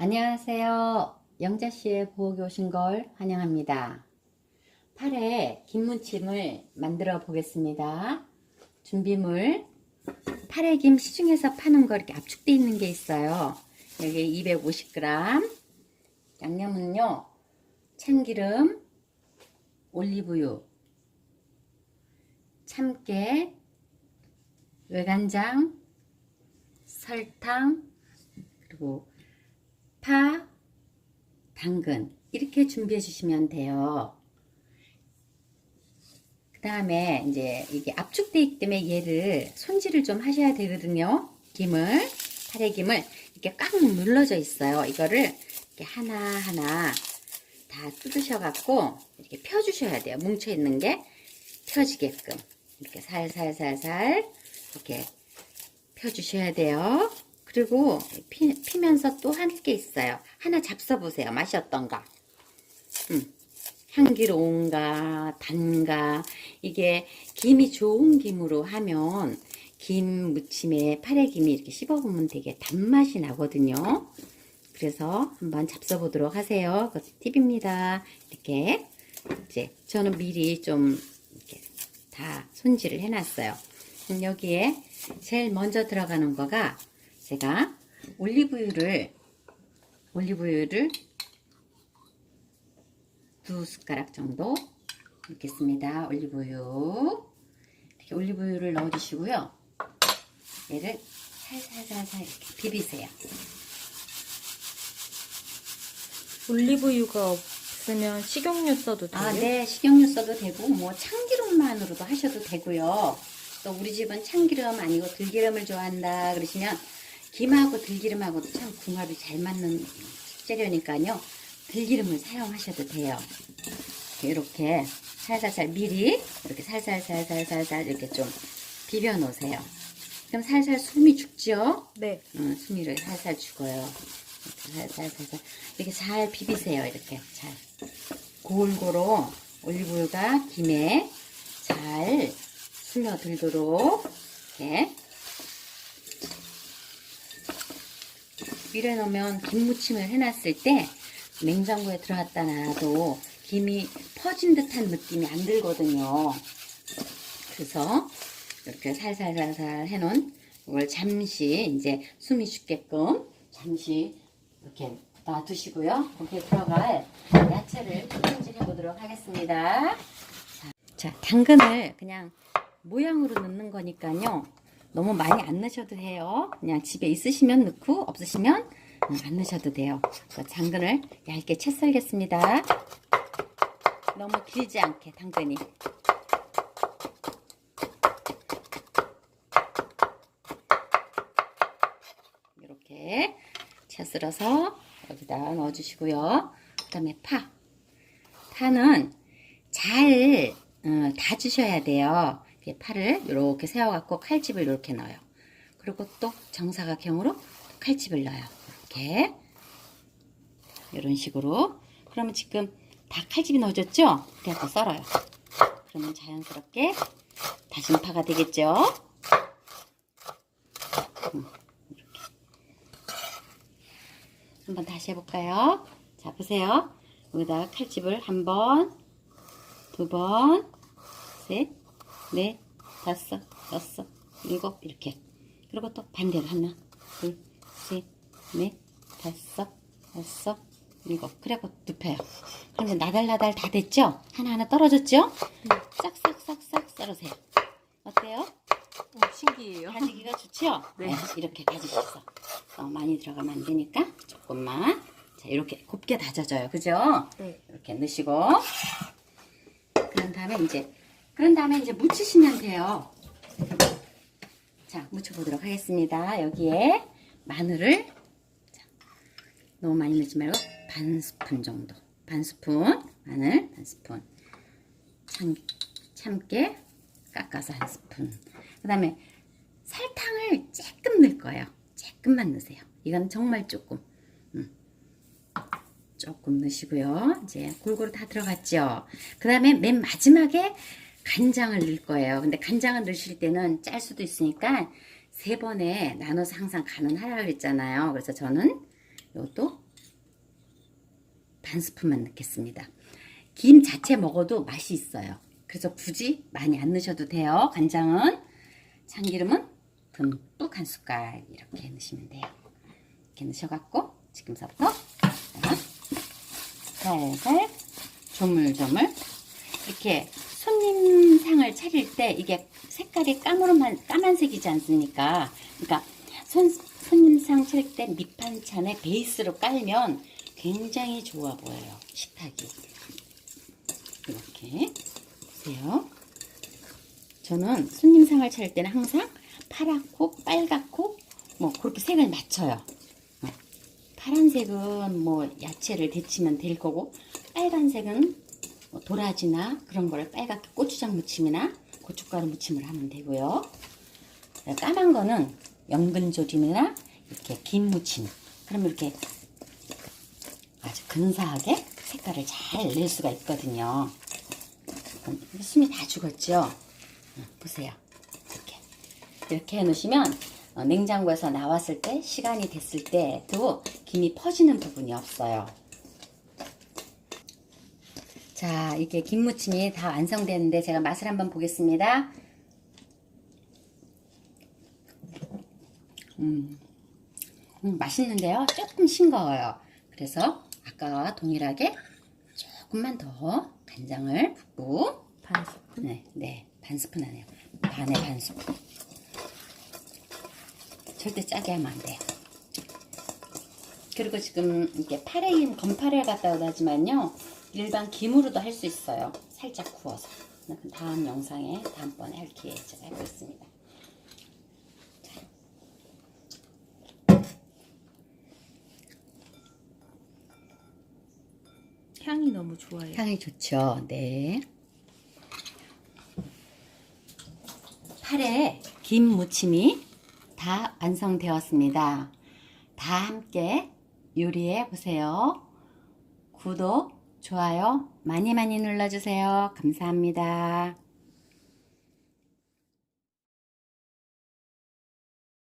안녕하세요. 영자씨의 부엌에 오신 걸 환영합니다. 팔에 김무침을 만들어 보겠습니다. 준비물 팔에 김 시중에서 파는 거 이렇게 압축돼 있는 게 있어요. 여기 250g 양념은요 참기름 올리브유 참깨 외간장 설탕 그리고 파, 당근 이렇게 준비해 주시면 돼요. 그 다음에 이제 이게 압축돼 있기 때문에 얘를 손질을 좀 하셔야 되거든요. 김을 파래 김을 이렇게 꽉 눌러져 있어요. 이거를 이렇게 하나 하나 다 뜯으셔 갖고 이렇게 펴 주셔야 돼요. 뭉쳐 있는 게 펴지게끔 이렇게 살살살살 이렇게 펴 주셔야 돼요. 그리고 피, 피면서 또한게 있어요. 하나 잡숴 보세요. 맛이 어떤가? 음, 향기로운가, 단가. 이게 김이 좋은 김으로 하면 김 무침에 파래김이 이렇게 씹어보면 되게 단맛이 나거든요. 그래서 한번 잡숴 보도록 하세요. 그것이 팁입니다. 이렇게 이제 저는 미리 좀 이렇게 다 손질을 해놨어요. 여기에 제일 먼저 들어가는 거가 제가 올리브유를 올리브유를 두 숟가락 정도 넣겠습니다. 올리브유 이렇게 올리브유를 넣어주시고요. 얘를 살살살살 이렇게 비비세요. 올리브유가 없으면 식용유 써도 돼요? 아, 네, 식용유 써도 되고 뭐 참기름만으로도 하셔도 되고요. 또 우리 집은 참기름 아니고 들기름을 좋아한다 그러시면 김하고 들기름하고도 참 궁합이 잘 맞는 재료니까요. 들기름을 사용하셔도 돼요. 이렇게 살살살 미리 이렇게 살살살살살살 이렇게 좀 비벼 놓으세요. 그럼 살살 숨이 죽죠? 네. 음, 숨이를 살살 죽어요. 살살살살 이렇게 잘 비비세요. 이렇게 잘 골고루 올리브유가 김에 잘 스며들도록 이렇게 밀어놓으면 김무침을 해놨을 때 냉장고에 들어갔다 놔도 김이 퍼진 듯한 느낌이 안 들거든요. 그래서 이렇게 살살살살 해놓은 이걸 잠시 이제 숨이 죽게끔 잠시 이렇게 놔두시고요. 거기에 들어갈 야채를 손질해 보도록 하겠습니다. 자, 자, 당근을 그냥 모양으로 넣는 거니까요. 너무 많이 안 넣으셔도 돼요. 그냥 집에 있으시면 넣고 없으시면 음, 안 넣으셔도 돼요. 당근을 얇게 채 썰겠습니다. 너무 길지 않게 당근이. 이렇게 채 썰어서 여기다 넣어주시고요. 그 다음에 파. 파는 잘 어, 다주셔야 돼요. 파를 이렇게 세워갖고 칼집을 이렇게 넣어요. 그리고 또 정사각형으로 칼집을 넣어요. 이렇게 이런 식으로. 그러면 지금 다 칼집이 넣어졌죠? 그래서 썰어요. 그러면 자연스럽게 다진파가 되겠죠? 음, 이렇게. 한번 다시 해볼까요? 자, 보세요. 여기다가 칼집을 한 번, 두 번, 셋, 넷, 다섯, 여섯, 일곱, 이렇게. 그리고 또 반대로 하나, 둘, 셋, 넷, 다섯, 여섯, 일곱. 그리고 눕혀요. 그러면 나달나달 다 됐죠? 하나하나 떨어졌죠? 싹싹싹싹 썰으세요. 어때요? 어, 신기해요. 다지기가 좋죠? 네. 이렇게 다지셨어. 너무 많이 들어가면 안 되니까 조금만. 자, 이렇게 곱게 다져져요. 그죠? 네. 이렇게 넣으시고. 그런 다음에 이제, 그런 다음에 이제 묻히시면 돼요. 자, 묻혀보도록 하겠습니다. 여기에 마늘을, 자, 너무 많이 넣지 말고 반 스푼 정도. 반 스푼, 마늘 반 스푼. 참, 참깨 깎아서 한 스푼. 그 다음에 설탕을 조금 넣을 거예요. 조금만 넣으세요. 이건 정말 조금. 음. 조금 넣으시고요. 이제 골고루 다 들어갔죠. 그 다음에 맨 마지막에 간장을 넣을 거예요. 근데 간장을 넣으실 때는 짤 수도 있으니까 세 번에 나눠서 항상 간은 하라 그랬잖아요. 그래서 저는 이것도 반 스푼만 넣겠습니다. 김 자체 먹어도 맛이 있어요. 그래서 굳이 많이 안 넣으셔도 돼요. 간장은 참기름은 듬뿍 한 숟갈 이렇게 넣으시면 돼요. 이렇게 넣으셔갖고 지금서부터 자, 살살 조물조물 이렇게 손님 상을 차릴 때 이게 색깔이 까무름한 까만색이지 않습니까? 그러니까 손, 손님 상 차릴 때 밑반찬에 베이스로 깔면 굉장히 좋아 보여요. 식탁이 이렇게 보세요. 저는 손님 상을 차릴 때는 항상 파랗고 빨갛고 뭐 그렇게 색을 맞춰요. 어. 파란색은 뭐 야채를 데치면 될 거고 빨간색은 뭐 도라지나 그런 거를 빨갛게 고추장 무침이나 고춧가루 무침을 하면 되고요. 까만 거는 연근조림이나 이렇게 김 무침. 그러면 이렇게 아주 근사하게 색깔을 잘 낼 수가 있거든요. 그럼 숨이 다 죽었죠? 어, 보세요. 이렇게. 이렇게 해놓으시면 어, 냉장고에서 나왔을 때 시간이 됐을 때도 김이 퍼지는 부분이 없어요. 자, 이게 김무침이 다 완성됐는데 제가 맛을 한번 보겠습니다. 음, 음, 맛있는데요. 조금 싱거워요. 그래서 아까와 동일하게 조금만 더 간장을 붓고 반 스푼. 네, 네, 반 스푼 하네요. 반에 반 스푼. 절대 짜게 하면 안 돼요. 그리고 지금 이렇게 파래김, 건파래 갖다 하지만요. 일반 김으로도 할 수 있어요. 살짝 구워서. 다음 영상에 다음번에 할 기회에 제가 해보겠습니다. 향이 너무 좋아요. 향이 좋죠. 네. 파래 김 무침이 다 완성되었습니다. 다 함께 요리해 보세요. 구독, 좋아요 많이 많이 눌러주세요. 감사합니다.